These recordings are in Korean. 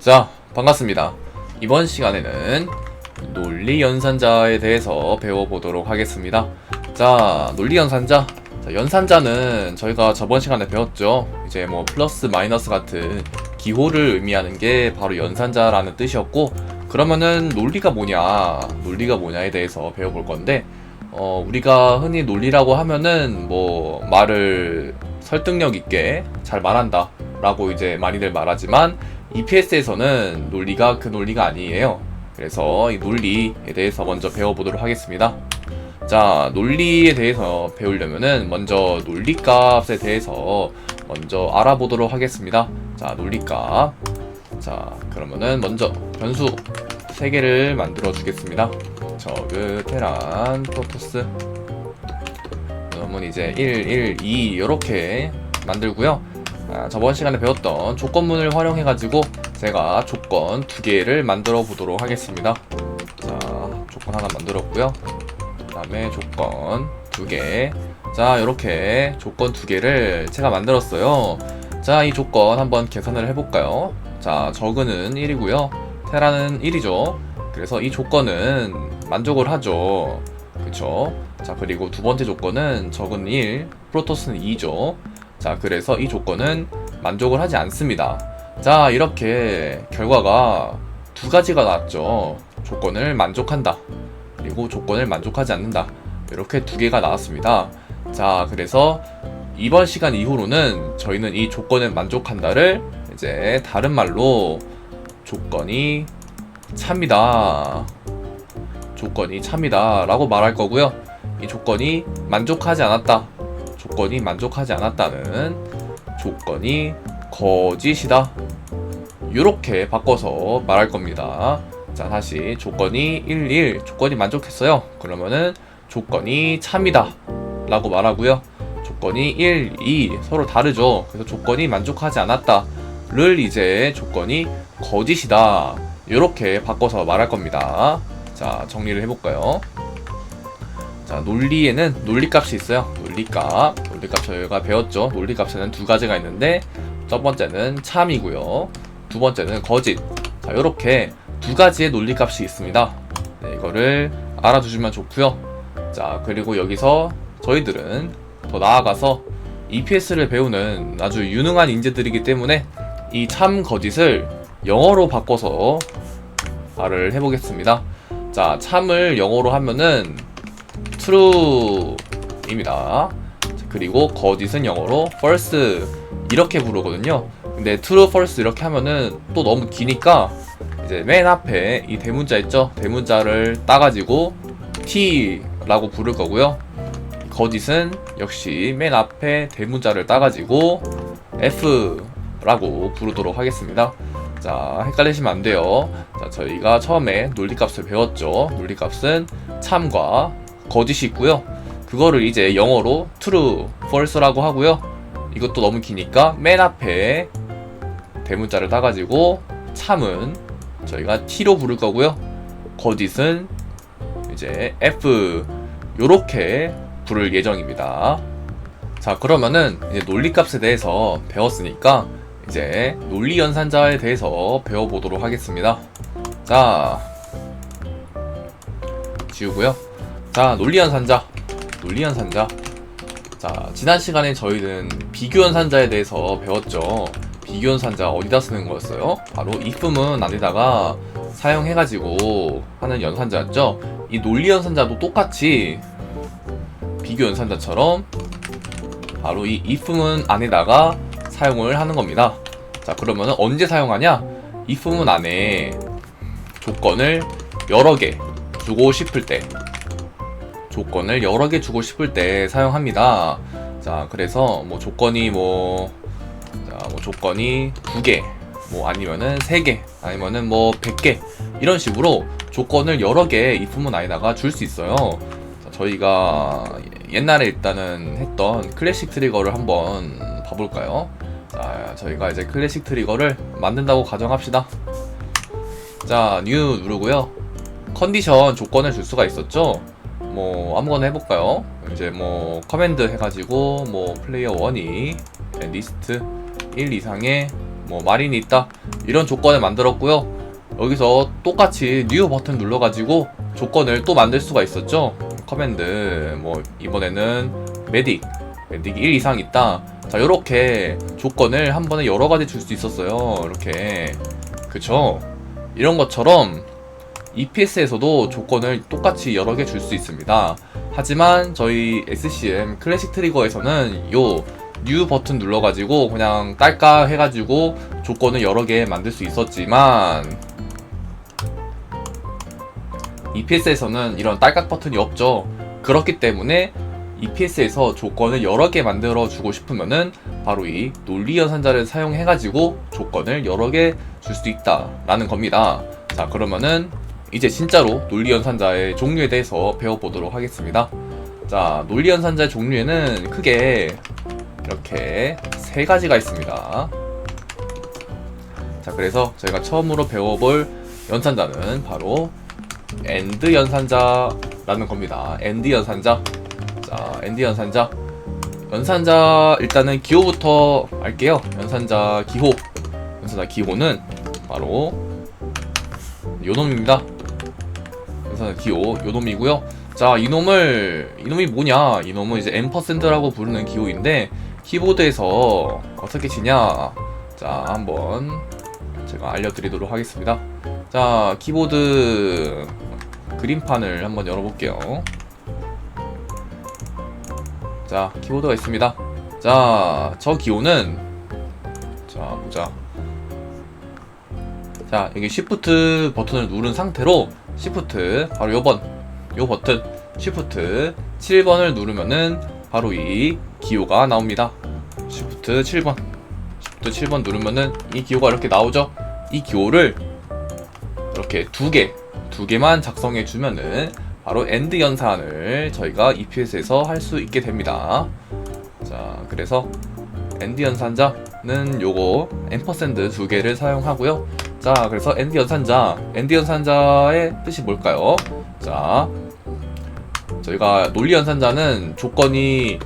자, 반갑습니다. 이번 시간에는 논리 연산자에 대해서 배워보도록 하겠습니다. 자, 논리 연산자. 자, 연산자는 저희가 저번 시간에 배웠죠. 이제 뭐 플러스 마이너스 같은 기호를 의미하는 게 바로 연산자라는 뜻이었고, 그러면은 논리가 뭐냐, 논리가 뭐냐에 대해서 배워볼 건데, 어, 우리가 흔히 논리라고 하면은 뭐 말을 설득력 있게 잘 말한다. 라고 이제 많이들 말하지만 EPS에서는 논리가 그 논리가 아니에요. 그래서 이 논리에 대해서 먼저 배워보도록 하겠습니다. 자, 논리에 대해서 배우려면은 먼저 논리값에 대해서 먼저 알아보도록 하겠습니다. 자, 논리값. 자, 그러면은 먼저 변수 3개를 만들어 주겠습니다. 저그, 테란, 프로토스. 그러면 이제 1, 1, 2 이렇게 만들고요. 아, 저번 시간에 배웠던 조건문을 활용해가지고 제가 조건 두 개를 만들어 보도록 하겠습니다. 자, 조건 하나 만들었고요. 그 다음에 조건 두 개. 자, 이렇게 조건 두 개를 제가 만들었어요. 자, 이 조건 한번 계산을 해볼까요? 자, 저그는 1이고요. 테라는 1이죠. 그래서 이 조건은 만족을 하죠. 그쵸? 자, 그리고 두 번째 조건은 적은 1, 프로토스는 2죠. 자, 그래서 이 조건은 만족을 하지 않습니다. 자, 이렇게 결과가 두 가지가 나왔죠. 조건을 만족한다. 그리고 조건을 만족하지 않는다. 이렇게 두 개가 나왔습니다. 자, 그래서 이번 시간 이후로는 저희는 이 조건을 만족한다를 이제 다른 말로 조건이 참이다. 조건이 참이다. 라고 말할 거고요. 이 조건이 만족하지 않았다. 조건이 만족하지 않았다는 조건이 거짓이다. 이렇게 바꿔서 말할 겁니다. 자, 다시 조건이 1, 1, 조건이 만족했어요. 그러면은 조건이 참이다. 라고 말하고요. 조건이 1, 2 서로 다르죠. 그래서 조건이 만족하지 않았다를 이제 조건이 거짓이다. 이렇게 바꿔서 말할 겁니다. 자, 정리를 해볼까요? 자, 논리에는 논리값이 있어요. 논리값. 논리값 저희가 배웠죠. 논리값에는 두 가지가 있는데, 첫 번째는 참이고요. 두 번째는 거짓. 자, 이렇게 두 가지의 논리값이 있습니다. 네, 이거를 알아두시면 좋고요. 자, 그리고 여기서 저희들은 더 나아가서 EPS를 배우는 아주 유능한 인재들이기 때문에 이 참 거짓을 영어로 바꿔서 말을 해보겠습니다. 자, 참을 영어로 하면은 true입니다. 그리고 거짓은 영어로 false 이렇게 부르거든요. 근데 true, false 이렇게 하면은 또 너무 기니까 이제 맨 앞에 이 대문자 있죠? 대문자를 따가지고 t라고 부를 거고요. 거짓은 역시 맨 앞에 대문자를 따가지고 f라고 부르도록 하겠습니다. 자, 헷갈리시면 안 돼요. 자, 저희가 처음에 논리값을 배웠죠. 논리값은 참과 거짓이 있고요. 그거를 이제 영어로 true, false라고 하고요. 이것도 너무 기니까 맨 앞에 대문자를 따가지고 참은 저희가 t로 부를 거고요. 거짓은 이제 f 요렇게 부를 예정입니다. 자, 그러면은 이제 논리값에 대해서 배웠으니까 이제 논리 연산자에 대해서 배워보도록 하겠습니다. 자, 지우고요. 자, 논리 연산자. 논리 연산자. 자, 지난 시간에 저희는 비교 연 산자에 대해서 배웠죠. 비교 연 산자 어디다 쓰는 거였어요? 바로 if문 안에다가 사용해가지고 하는 연산자였죠. 이 논리 연 산자도 똑같이 비교 연 산자처럼 바로 이 if문 안에다가 사용을 하는 겁니다. 자, 그러면 언제 사용하냐? if문 안에 조건을 여러 개 주고 싶을 때 조건을 여러 개 주고 싶을 때 사용합니다. 자, 그래서 뭐 조건이 뭐, 자, 뭐 조건이 두 개, 뭐 아니면은 세 개, 아니면은 뭐 백 개 이런 식으로 조건을 여러 개 if문 안에다가 줄 수 있어요. 자, 저희가 옛날에 일단은 했던 클래식 트리거를 한번 봐볼까요? 자, 저희가 이제 클래식 트리거를 만든다고 가정합시다. 자, 뉴 누르고요. 컨디션 조건을 줄 수가 있었죠. 뭐 아무거나 해볼까요? 이제 뭐 커맨드 해가지고 뭐 플레이어 1이 리스트 1 이상의 뭐 마린이 있다. 이런 조건을 만들었고요. 여기서 똑같이 뉴 버튼 눌러가지고 조건을 또 만들 수가 있었죠. 커맨드 뭐 이번에는 메딕 메딕이 1 이상 있다. 자 요렇게 조건을 한 번에 여러 가지 줄 수 있었어요. 이렇게. 그쵸? 이런 것처럼 EPS에서도 조건을 똑같이 여러 개 줄 수 있습니다 하지만 저희 SCM 클래식 트리거에서는 요 뉴 버튼 눌러가지고 그냥 딸까 해가지고 조건을 여러 개 만들 수 있었지만 EPS에서는 이런 딸깍 버튼이 없죠. 그렇기 때문에 EPS에서 조건을 여러 개 만들어 주고 싶으면은 바로 이 논리 연산자를 사용해가지고 조건을 여러 개 줄 수 있다라는 겁니다. 자 그러면은 이제 진짜로 논리 연산자의 종류에 대해서 배워보도록 하겠습니다. 자 논리 연산자의 종류에는 크게 이렇게 세 가지가 있습니다. 자 그래서 저희가 처음으로 배워볼 연산자는 바로 엔드 연산자라는 겁니다. 엔드 연산자. 자, 엔드 연산자. 연산자 일단은 기호부터 알게요. 연산자 기호. 연산자 기호는 바로 요놈입니다. 연산자 기호 요 놈이고요. 자, 이놈을 이놈이 뭐냐? 이놈은 이제 앰퍼센드라고 부르는 기호인데 키보드에서 어떻게 치냐? 자, 한번 제가 알려드리도록 하겠습니다. 자, 키보드 그림판을 한번 열어볼게요. 자, 키보드가 있습니다. 자, 저 기호는 자, 보자. 자, 여기 Shift 버튼을 누른 상태로 Shift 바로 요번 요 버튼 Shift 7번을 누르면은 바로 이 기호가 나옵니다. Shift 7번 Shift 7번 누르면은 이 기호가 이렇게 나오죠. 이 기호를 이렇게 두 개, 두 개만 작성해 주면은 바로 엔드 연산을 저희가 EPS에서 할 수 있게 됩니다. 자, 그래서 엔드 연산자는 요거 앰퍼샌드 두 개를 사용하고요. 자, 그래서 엔드 연산자, 엔드 연산자의 뜻이 뭘까요? 자, 저희가 논리 연산자는 조건이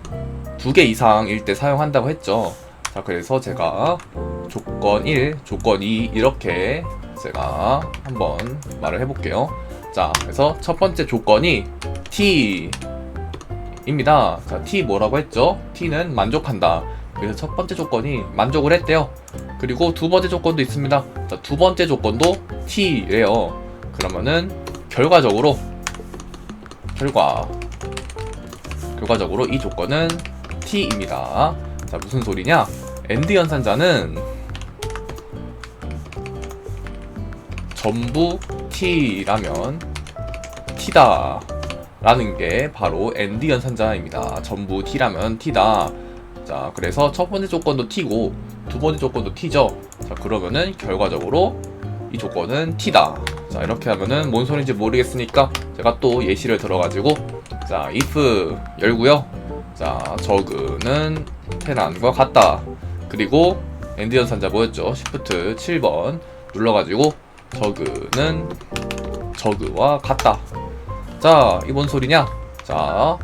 두 개 이상일 때 사용한다고 했죠. 자, 그래서 제가 조건 1, 조건 2 이렇게 제가 한번 말을 해볼게요. 자, 그래서 첫 번째 조건이 T 입니다. 자, T 뭐라고 했죠? T는 만족한다. 그래서 첫 번째 조건이 만족을 했대요. 그리고 두 번째 조건도 있습니다. 자, 두 번째 조건도 T래요. 그러면은 결과적으로 결과 결과적으로 이 조건은 T입니다. 자, 무슨 소리냐? 엔드 연산자는 전부 T라면 T다 라는 게 바로 엔드 연산자입니다. 전부 T라면 T다. 자, 그래서 첫 번째 조건도 T고 두 번째 조건도 T죠. 자, 그러면은 결과적으로 이 조건은 T다. 자, 이렇게 하면은 뭔 소리인지 모르겠으니까 제가 또 예시를 들어가지고 자, if 열고요. 자, 저그는 테란과 같다. 그리고 엔드 연산자 뭐였죠? Shift 7번 눌러가지고 저그는 저그와 같다. 자, 이뭔 소리냐? 자,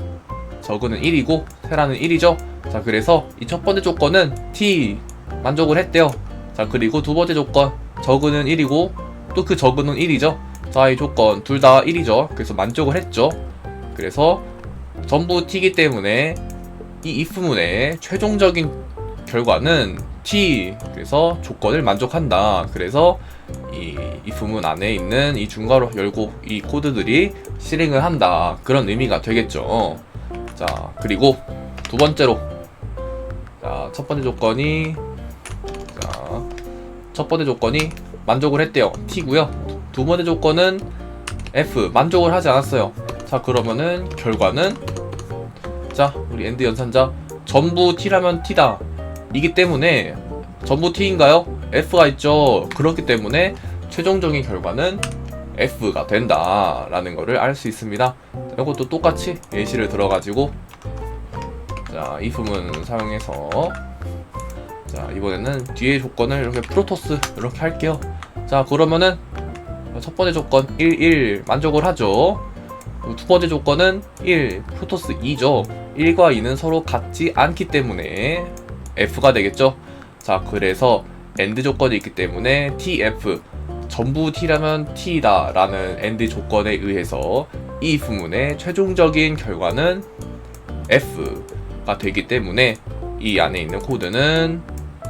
저그는 1이고 테라는 1이죠. 자, 그래서 이 첫 번째 조건은 T 만족을 했대요. 자, 그리고 두 번째 조건 저그는 1이고 또 그 저그는 1이죠. 자, 이 조건 둘 다 1이죠. 그래서 만족을 했죠. 그래서 전부 T이기 때문에 이 if문의 최종적인 결과는 T 그래서 조건을 만족한다. 그래서 이 if문 안에 있는 이 중괄호 열고 이 코드들이 실행을 한다. 그런 의미가 되겠죠. 자, 그리고 두 번째로 자, 첫 번째 조건이 자, 첫 번째 조건이 만족을 했대요. T고요. 두 번째 조건은 F 만족을 하지 않았어요. 자, 그러면은 결과는 자, 우리 엔드 연산자 전부 T라면 T다. 이기 때문에 전부 T인가요? F가 있죠. 그렇기 때문에 최종적인 결과는 F가 된다라는 것을 알 수 있습니다. 이것도 똑같이 예시를 들어가지고 자 if문 사용해서 자 이번에는 뒤에 조건을 이렇게 프로토스 이렇게 할게요. 자 그러면은 첫 번째 조건 1, 1 만족을 하죠. 두 번째 조건은 1 프로토스 2죠. 1과 2는 서로 같지 않기 때문에 F가 되겠죠. 자, 그래서 AND 조건이 있기 때문에 TF 전부 T라면 T다 라는 AND 조건에 의해서 이 if문의 최종적인 결과는 F 가 되기 때문에 이 안에 있는 코드는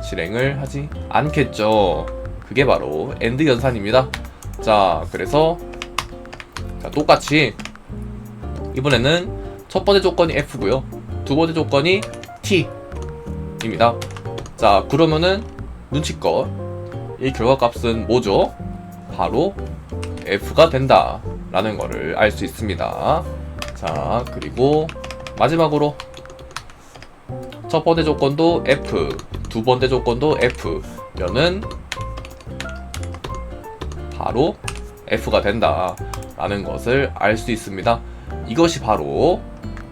실행을 하지 않겠죠. 그게 바로 AND 연산입니다. 자, 그래서 자, 똑같이 이번에는 첫 번째 조건이 F고요. 두 번째 조건이 T입니다. 자, 그러면은 눈치껏 이 결과값은 뭐죠? 바로 F가 된다라는 거를 알 수 있습니다. 자, 그리고 마지막으로 첫 번째 조건도 F, 두 번째 조건도 F, 면은 바로 F가 된다 라는 것을 알 수 있습니다. 이것이 바로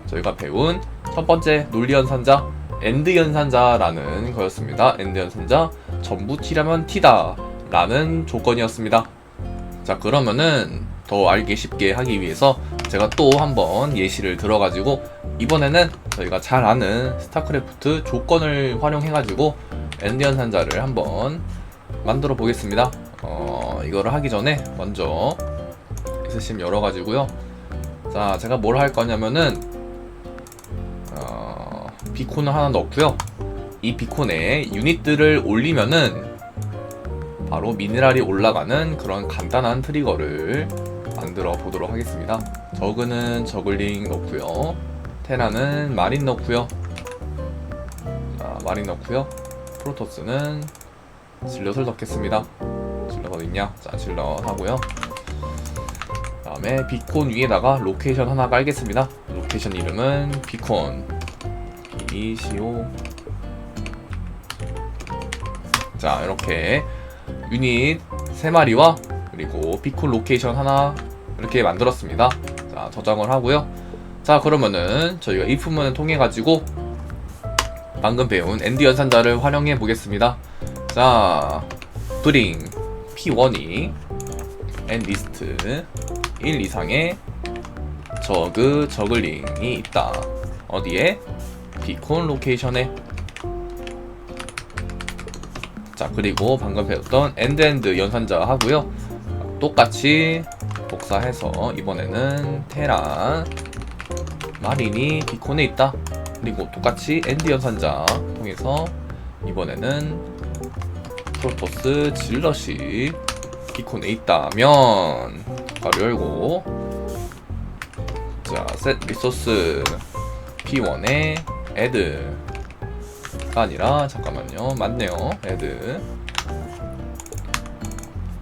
저희가 배운 첫 번째 논리 연산자 엔드 연산자라는 거였습니다. 엔드 연산자 전부 T라면 T다 라는 조건이었습니다. 자 그러면은 더 알기 쉽게 하기 위해서 제가 또 한번 예시를 들어가지고 이번에는 저희가 잘 아는 스타크래프트 조건을 활용해가지고 엔드 연산자를 한번 만들어 보겠습니다. 어 이거를 하기 전에 먼저 SCM 열어가지고요. 자 제가 뭘 할 거냐면은 어, 비콘을 하나 넣고요. 이 비콘에 유닛들을 올리면은 바로 미네랄이 올라가는 그런 간단한 트리거를 만들어 보도록 하겠습니다. 저그는 저글링 넣고요. 테라는 마린 넣고요. 자, 마린 넣고요. 프로토스는 질럿을 넣겠습니다. 질럿 어딨냐? 자, 질럿 하고요. 다음에 비콘 위에다가 로케이션 하나 깔겠습니다. 로케이션 이름은 비콘 이시오 자 이렇게 유닛 3마리와 그리고 비콘 로케이션 하나 이렇게 만들었습니다. 자 저장을 하고요. 자 그러면은 저희가 if문을 통해 가지고 방금 배운 엔드 연산자를 활용해 보겠습니다. 자 bring p1이 and list 1 이상의 저그 저글링이 있다. 어디에? 비콘 로케이션에. 자 그리고 방금 배웠던 엔드엔드 연산자 하고요. 똑같이 복사해서 이번에는 테란 마린이 비콘에 있다. 그리고 똑같이 엔드 연산자 통해서 이번에는 프로토스 질럿이 비콘에 있다면 가로 열고. 자 셋 리소스 P1에 add가 아니라 잠깐만요. 맞네요. add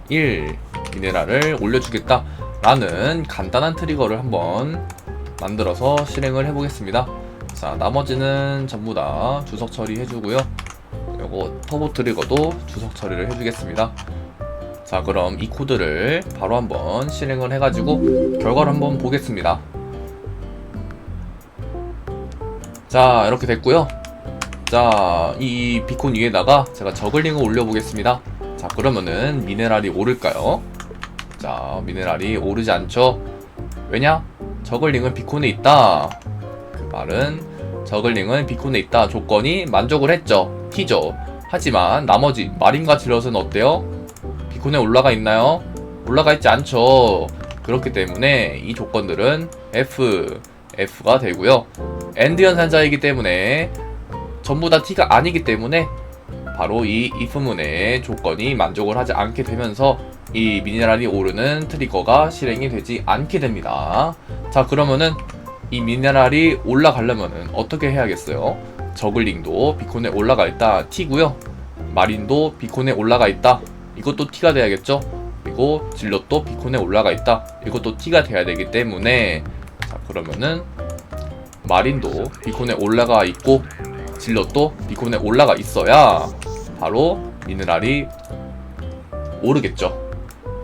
1 미네랄을 올려주겠다 라는 간단한 트리거를 한번 만들어서 실행을 해보겠습니다. 자 나머지는 전부 다 주석 처리해주고요. 요거 터보 트리거도 주석 처리를 해주겠습니다. 자 그럼 이 코드를 바로 한번 실행을 해가지고 결과를 한번 보겠습니다. 자 이렇게 됐고요. 자 이 비콘 위에다가 제가 저글링을 올려보겠습니다. 자 그러면은 미네랄이 오를까요 자 미네랄이 오르지 않죠 왜냐 저글링은 비콘에 있다 그 말은 저글링은 비콘에 있다 조건이 만족을 했죠 T죠 하지만 나머지 마린과 질럿은 어때요 비콘에 올라가 있나요? 올라가 있지 않죠. 그렇기 때문에 이 조건들은 F, F가 되고요. 엔드 연산자이기 때문에 전부 다 T가 아니기 때문에 바로 이 if문의 조건이 만족을 하지 않게 되면서 이 미네랄이 오르는 트리거가 실행이 되지 않게 됩니다. 자 그러면은 이 미네랄이 올라가려면은 어떻게 해야겠어요? 저글링도 비콘에 올라가 있다 T고요. 마린도 비콘에 올라가 있다. 이것도 T가 돼야겠죠? 그리고 질럿도 비콘에 올라가 있다. 이것도 T가 돼야 되기 때문에 자 그러면은 마린도 비콘에 올라가 있고 질럿도 비콘에 올라가 있어야 바로 미네랄이 오르겠죠.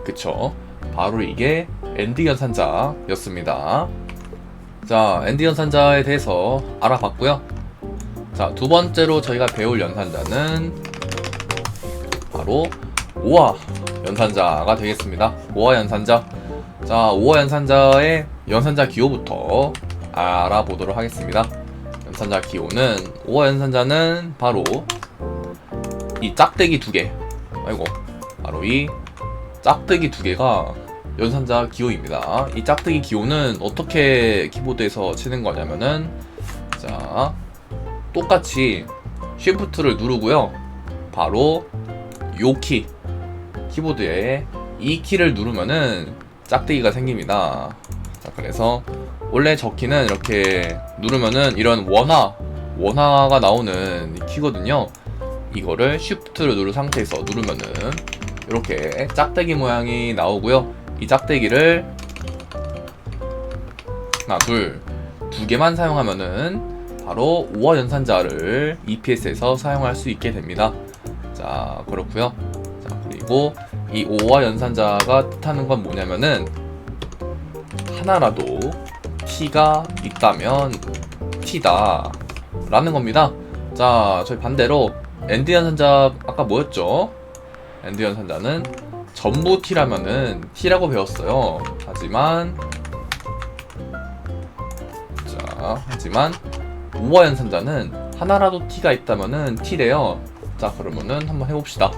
그쵸? 바로 이게 엔드 연산자였습니다. 자, 엔드 연산자에 대해서 알아봤고요. 자, 두 번째로 저희가 배울 연산자는 바로 5화 연산자가 되겠습니다. 5화 연산자. 자, 5화 연산자의 연산자 기호부터 알아보도록 하겠습니다. 연산자 기호는 5화 연산자는 바로 이 짝대기 두 개. 아이고. 바로 이 짝대기 두 개가 연산자 기호입니다. 이 짝대기 기호는 어떻게 키보드에서 치는 거냐면은 자 똑같이 쉬프트를 누르고요. 바로 요 키 키보드에 이 키를 누르면은 짝대기가 생깁니다. 자 그래서 원래 저 키는 이렇게 누르면은 이런 원화 원화가 나오는 이 키거든요. 이거를 쉬프트를 누른 상태에서 누르면은 이렇게 짝대기 모양이 나오고요. 이 짝대기를 하나, 둘, 두 개만 사용하면은 바로 5화 연산자를 EPS에서 사용할 수 있게 됩니다. 자, 그렇고요. 자, 그리고 이 5화 연산자가 뜻하는 건 뭐냐면은 하나라도 T가 있다면 T다 라는 겁니다. 자, 저희 반대로 엔드 연산자 아까 뭐였죠? 엔드 연산자는 전부 T라면은 T라고 배웠어요. 하지만 자, 하지만 우화 연산자는 하나라도 T가 있다면은 T래요. 자, 그러면은 한번 해봅시다.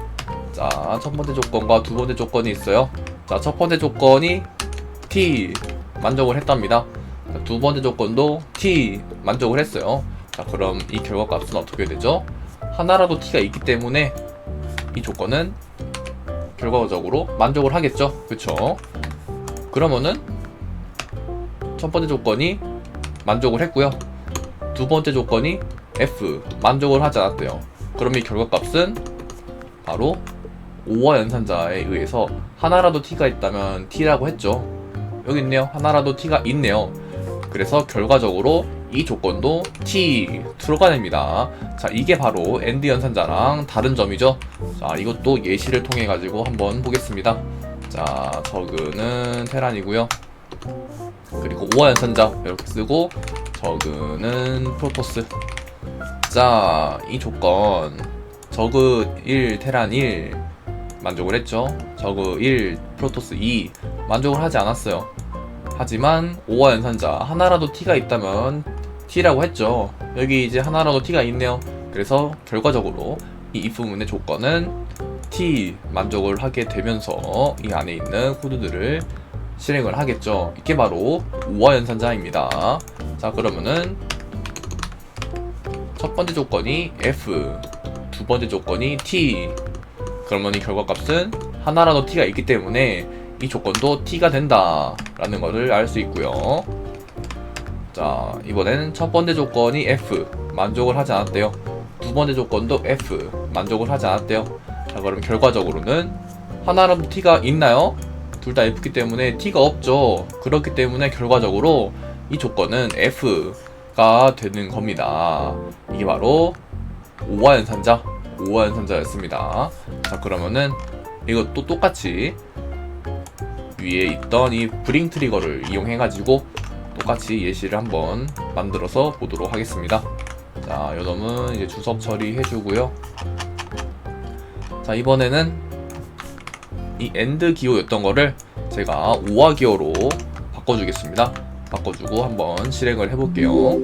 자, 첫 번째 조건과 두 번째 조건이 있어요. 자, 첫 번째 조건이 T 만족을 했답니다. 자, 두 번째 조건도 T 만족을 했어요. 자, 그럼 이 결과 값은 어떻게 되죠? 하나라도 T가 있기 때문에 이 조건은 결과적으로 만족을 하겠죠. 그쵸? 그러면은 첫 번째 조건이 만족을 했고요. 두 번째 조건이 F 만족을 하지 않았대요. 그럼 이 결과값은 바로 5화 연산자에 의해서 하나라도 T가 있다면 T라고 했죠. 여기 있네요. 하나라도 T가 있네요. 그래서 결과적으로 이 조건도 T true가 됩니다. 자, 이게 바로 엔드 연산자랑 다른 점이죠. 자, 이것도 예시를 통해 가지고 한번 보겠습니다. 자, 저그는 테란이고요. 그리고 5화 연산자 이렇게 쓰고 저그는 프로토스. 자, 이 조건 저그 1 테란 1 만족을 했죠. 저그 1 프로토스 2 만족을 하지 않았어요. 하지만 5화 연산자 하나라도 T가 있다면 T라고 했죠. 여기 이제 하나라도 T가 있네요. 그래서 결과적으로 이 if문의 조건은 T 만족을 하게 되면서 이 안에 있는 코드들을 실행을 하겠죠. 이게 바로 5화 연산자입니다. 자, 그러면은 첫 번째 조건이 F, 두 번째 조건이 T. 그러면 이 결과값은 하나라도 T가 있기 때문에 이 조건도 T가 된다라는 것을 알 수 있고요. 자, 이번에는 첫 번째 조건이 F, 만족을 하지 않았대요. 두 번째 조건도 F, 만족을 하지 않았대요. 자, 그럼 결과적으로는 하나라도 T가 있나요? 둘 다 F기 때문에 T가 없죠. 그렇기 때문에 결과적으로 이 조건은 F가 되는 겁니다. 이게 바로 5화 연산자, 5화 연산자였습니다. 자, 그러면은 이것도 똑같이 위에 있던 이 브링 트리거를 이용해 가지고 똑같이 예시를 한번 만들어서 보도록 하겠습니다. 자, 요 놈은 이제 주석 처리해주고요. 자, 이번에는 이 엔드 기호였던 거를 제가 5화 기호로 바꿔주겠습니다. 바꿔주고 한번 실행을 해볼게요.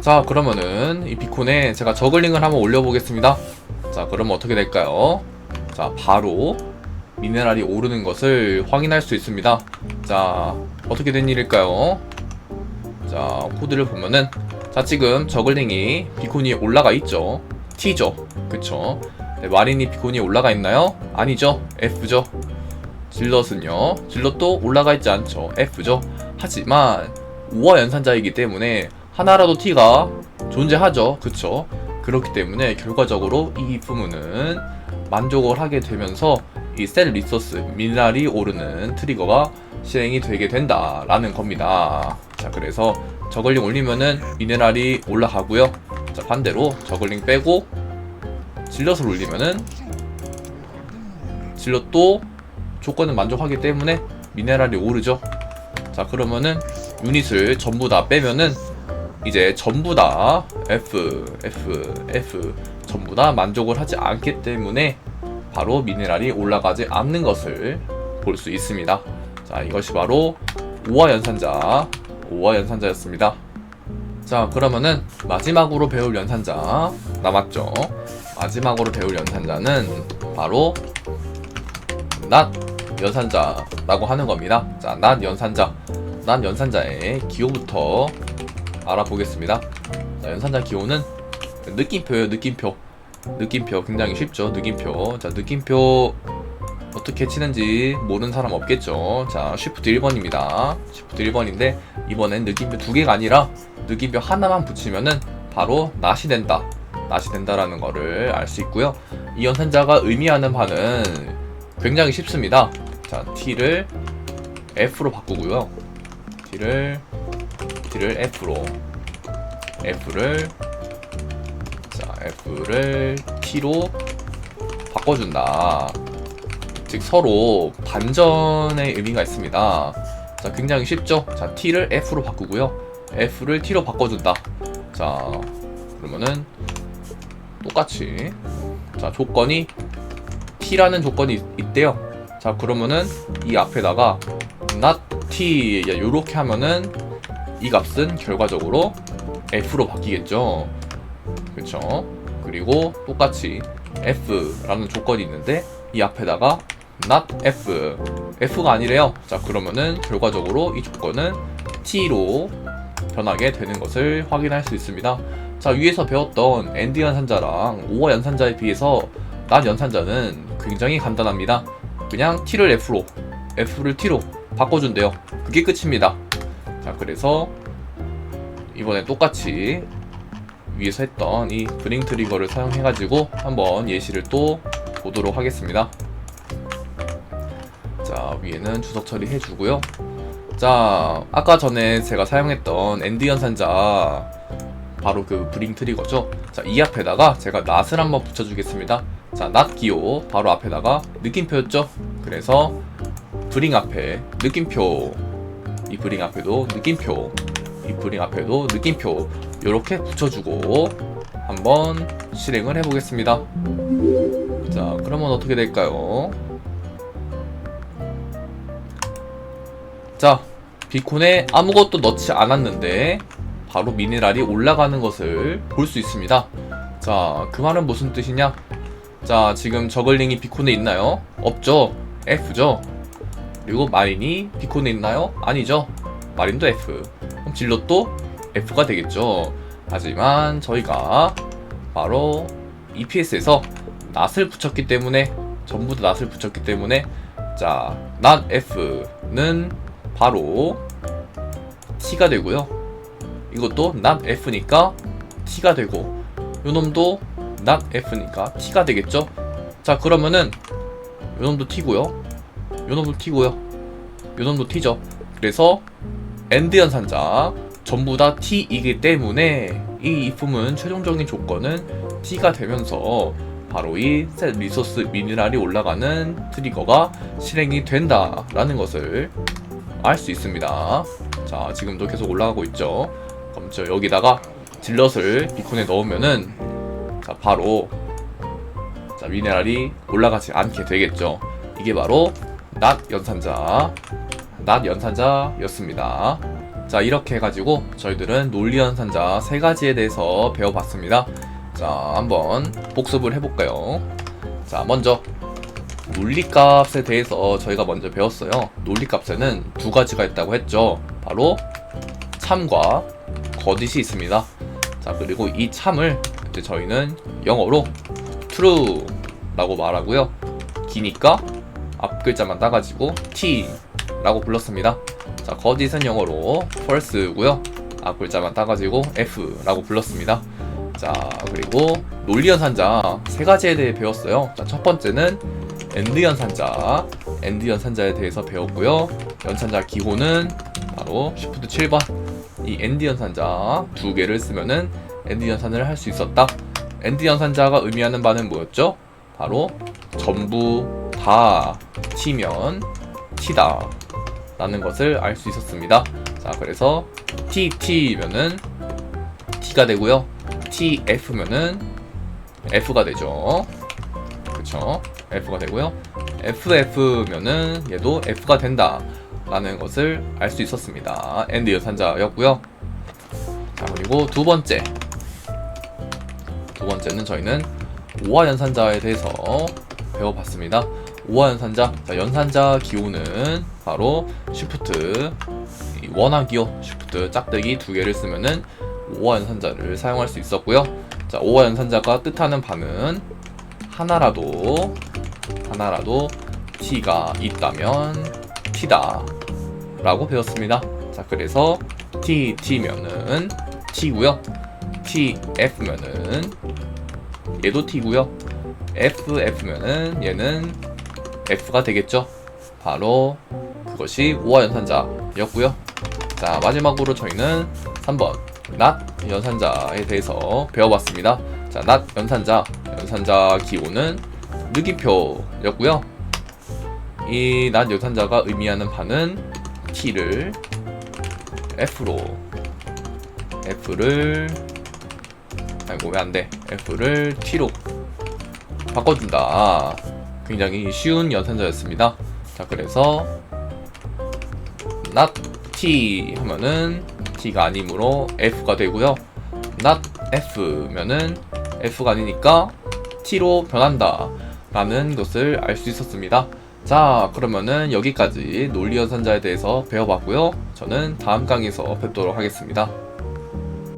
자, 그러면은 이 비콘에 제가 저글링을 한번 올려보겠습니다. 자, 그러면 어떻게 될까요? 자, 바로 미네랄이 오르는 것을 확인할 수 있습니다. 자, 어떻게 된 일일까요? 자, 코드를 보면은 자, 지금 저글링이 비콘이 올라가 있죠. T죠. 그쵸. 네, 마린이 비콘이 올라가 있나요? 아니죠. F죠. 질럿은요. 질럿도 올라가 있지 않죠. F죠. 하지만 5화 연산자이기 때문에 하나라도 T가 존재하죠. 그쵸. 그렇기 때문에 결과적으로 이 부문은 만족을 하게 되면서 이 셀 리소스 미네랄이 오르는 트리거가 실행이 되게 된다라는 겁니다. 자, 그래서 저글링 올리면은 미네랄이 올라가고요. 자, 반대로 저글링 빼고 질럿을 올리면은 질럿도 조건을 만족하기 때문에 미네랄이 오르죠. 자, 그러면은 유닛을 전부 다 빼면은 이제 전부 다 F, F, F 전부 다 만족을 하지 않기 때문에 바로 미네랄이 올라가지 않는 것을 볼 수 있습니다. 자, 이것이 바로 5화 연산자, 5화 연산자였습니다. 자 그러면은 마지막으로 배울 연산자 남았죠? 마지막으로 배울 연산자는 바로 낫 연산자라고 하는 겁니다. 자 낫 연산자. 낫 연산자의 기호부터 알아보겠습니다. 자 연산자 기호는 느낌표예요 느낌표 느낌표 굉장히 쉽죠 느낌표. 자 느낌표 어떻게 치는지 모르는 사람 없겠죠? 자 쉬프트 1번입니다. 쉬프트 1번인데 이번엔 느낌표 두 개가 아니라 느낌표 하나만 붙이면은 바로 낫이 된다. 낫이 된다라는 거를 알 수 있고요. 이 연산자가 의미하는 바는 굉장히 쉽습니다. 자 t를 f로 바꾸고요. T를 t를 f로 f를 자 f를 t로 바꿔준다. 즉 서로 반전의 의미가 있습니다. 자 굉장히 쉽죠? 자 t를 f로 바꾸고요. F를 t로 바꿔준다. 자 그러면은 똑같이. 자 조건이 t라는 조건이 있- 있대요. 자 그러면은 이 앞에다가 not t 야, 요렇게 하면은 이 값은 결과적으로 f로 바뀌겠죠 그쵸? 그리고 똑같이 f라는 조건이 있는데 이 앞에다가 not f. F가 아니래요. 자 그러면은 결과적으로 이 조건은 t로 변하게 되는 것을 확인할 수 있습니다. 자 위에서 배웠던 엔드 연산자랑 오어 연산자에 비해서 not 연산자는 굉장히 간단합니다. 그냥 t를 f로 f를 t로 바꿔준대요. 그게 끝입니다. 자 그래서 이번에 똑같이 위에서 했던 이 브링 트리거를 사용해가지고 한번 예시를 또 보도록 하겠습니다. 자 위에는 주석 처리해주고요. 자 아까 전에 제가 사용했던 엔드 연산자 바로 그 브링 트리거죠. 자 이 앞에다가 제가 낫을 한번 붙여주겠습니다. 자 낫 기호 바로 앞에다가 느낌표였죠. 그래서 브링 앞에 느낌표 이 브링 앞에도 느낌표 이 브링 앞에도 느낌표 이렇게 붙여주고 한번 실행을 해보겠습니다. 자, 그러면 어떻게 될까요? 자, 비콘에 아무것도 넣지 않았는데 바로 미네랄이 올라가는 것을 볼 수 있습니다. 자, 그 말은 무슨 뜻이냐? 자, 지금 저글링이 비콘에 있나요? 없죠. F죠. 그리고 마린이 비콘에 있나요? 아니죠. 마린도 F. 그럼 질럿도 F가 되겠죠. 하지만 저희가 바로 EPS에서 낫을 붙였기 때문에 전부 다 낫을 붙였기 때문에 자, not F는 바로 T가 되고요. 이것도 not F니까 T가 되고 요놈도 not F니까 T가 되겠죠. 자, 그러면은 요놈도 T고요. 요놈도 T고요. 요놈도 T죠. 그래서 엔드 연산자 전부 다 T이기 때문에 이 if은 최종적인 조건은 T가 되면서 바로 이 셋 리소스 미네랄이 올라가는 트리거가 실행이 된다라는 것을 알 수 있습니다. 자, 지금도 계속 올라가고 있죠. 그럼 저 여기다가 질럿을 비콘에 넣으면은 자, 바로 자, 미네랄이 올라가지 않게 되겠죠. 이게 바로 낫 연산자, 낫 연산자였습니다. 자 이렇게 해가지고 저희들은 논리 연산자 세 가지에 대해서 배워봤습니다. 자 한번 복습을 해볼까요? 자 먼저 논리값에 대해서 저희가 먼저 배웠어요. 논리값에는 두 가지가 있다고 했죠. 바로 참과 거짓이 있습니다. 자 그리고 이 참을 이제 저희는 영어로 true라고 말하고요. 기니까 앞 글자만 따가지고 t라고 불렀습니다. 자, 거짓은 영어로 false고요. 앞 글자만 따가지고 F라고 불렀습니다. 자, 그리고 논리 연산자 세 가지에 대해 배웠어요. 자, 첫 번째는 엔드 연산자, 엔드 연산자에 대해서 배웠고요. 연산자 기호는 바로 Shift 7번. 이 엔드 연산자 두 개를 쓰면은 엔드 연산을 할 수 있었다. 엔드 연산자가 의미하는 바는 뭐였죠? 바로 전부 다 T면 T다. 라는 것을 알 수 있었습니다. 자, 그래서 TT면은 T가 되고요. TF면은 F가 되죠. 그쵸? F가 되고요. FF면은 얘도 F가 된다. 라는 것을 알 수 있었습니다. 엔드 연산자였고요. 자, 그리고 두 번째 두 번째는 저희는 오화 연산자에 대해서 배워봤습니다. 오화 연산자, 자, 연산자 기호는 바로 쉬프트 이 원화 기호, 쉬프트 짝대기 두 개를 쓰면은 오화 연산자를 사용할 수 있었고요. 자, 오화 연산자가 뜻하는 바는 하나라도 하나라도 t가 있다면 t다 라고 배웠습니다. 자, 그래서 t t면은 t고요. t f면은 얘도 t고요. f f면은 얘는 f가 되겠죠. 바로 그것이 오화 연산자였고요. 자, 마지막으로 저희는 3번 not 연산자에 대해서 배워봤습니다. 자, not 연산자, 연산자 기호는 느낌표였고요. 이 not 연산자가 의미하는 바는 t를 f로 f를 아이고 왜 안돼 f를 t로 바꿔준다. 굉장히 쉬운 연산자였습니다. 자, 그래서 not t 하면은 t가 아니므로 f가 되고요. not f면은 f가 아니니까 t로 변한다. 라는 것을 알 수 있었습니다. 자, 그러면은 여기까지 논리 연산자에 대해서 배워봤고요. 저는 다음 강의에서 뵙도록 하겠습니다.